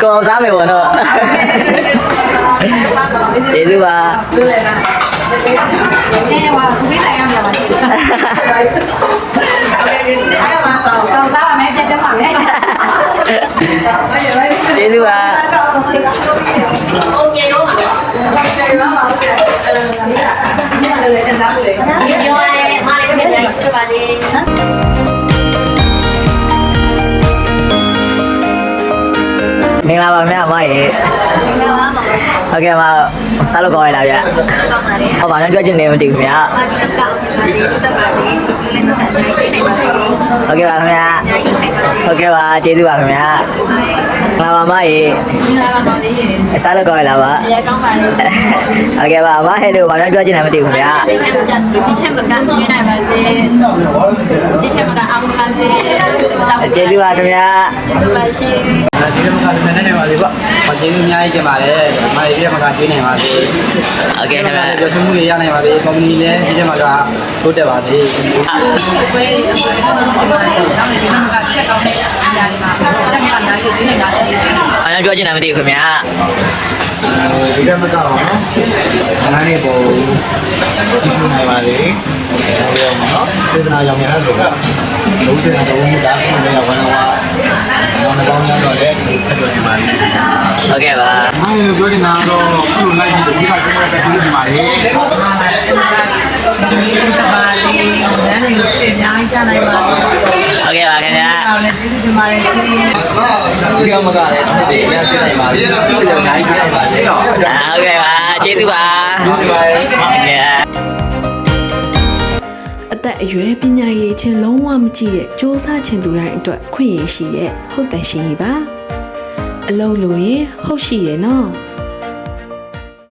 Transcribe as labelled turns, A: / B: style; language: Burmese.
A: cô không dám về buồn rồi chị dư bà
B: chị dư bà Hãy subscribe cho kênh Ghiền Mì Gõ Để không bỏ lỡ những video hấp dẫn မယ်
A: ကျေးဇူးပါ
B: ပြောရဲမားလေးပြတ်ပြန်ပြပါစေ
A: မင်္ဂလာပါခင်ဗျာမရေ
B: ငါပါမှာ
A: ဟုတ်ကဲ့ပါစားလို့ကောင်းရလားဗျ
B: ကောင်းပါလေ
A: ဟုတ်ပါတော့ကြွချင်နေမသိဘူးဗျာ
B: မာဒီကောက်ပါစေတက်ပါစေလည်းတော့တိုင်းနေပါစေ
A: ဟုတ်ကဲ့ပါခင်ဗျာ
B: တိုင်းနေပါစေ
A: ဟုတ်ကဲ့ပါကျေးဇူးပါခင်ဗျာမင်္ဂလာပါမရေ
B: မင်္ဂလာပါပါလေး
A: စားလို့ကောင်းရလားဗျ
B: ရကောင်းပါလေ
A: ဟုတ်ကဲ့ပါမဟဲ့လို့ဘာလို့ကြွချင်နေမသိဘူးဗျာ
B: ဒီထက်မကဒီထက်မကကျွေးနိုင်ပါစေဒီထက်မကအောင်ပါစေ
A: ကျေးဇူးပါခင်ဗျာ
B: ပါရှိ
C: ဒီလို မှလည်းနေနေပါလေကွာ။မကျေးဇူးအများကြီးတင်ပါတယ်။မာရီပြမကကျွေးနေပါလေ။
A: ဟုတ်ကဲ့ခင်ဗျာ
C: ပြောမှုတွေရနိုင်ပါလေ။ကုမ္ပဏီလည်းဒီထဲမှာကတိုးတက်ပါလေ။
A: ဘာလို့ကြွချင်နေမသိဘူးခင်ဗျာ
C: ဒီကမကတော့နော်။နားနေပေါ်ကြည့်ရှုနိုင်ပါလေ။ဒါရောနော်။စေတနာကြောင့်များလို့လုံးတဲ့တော့ဘုရားကိုလည်းဝါနာဝါနာကောင်းတော့လ ည်းဒီဆက်သွယ်နေပါလေ
A: ဟုတ်ကဲ့ပါ။
C: အားလုံးပြောနေတာတော့ခုလိုလိုက်ပြီးဒီကကျွန်တော်တက်ပြီးဒီမှာလေ။
D: ပါလေးလမ်းတွေစစ်အများကြီးကြားနိုင်ပါဘူး
A: ဟုတ်ကဲ့ပါခင်ဗျာ။
D: တော့လည်းကျေးဇူးတင်ပါတယ်ရှင်
C: ဒီကမကလည်းတစ်တွေရပြနိုင်ပါလေ။ဒီလိုနိုင်ပြနိုင်ပါလေ။
A: အာဟုတ်ကဲ့ပါကျေးဇူးပါဟုတ်ကဲ့
E: အသက်အရွယ်ပညာရေးချင်းလုံးဝမကြည့်ရဲ့စ조사ချင်သူတိုင်းအတွက်ခွင့်ရရှိရဲ့ဟုတ်တန်ရှင်ကြီးပါ အလုံးလို့ရင်ဟုတ်ရှိရဲ့နော်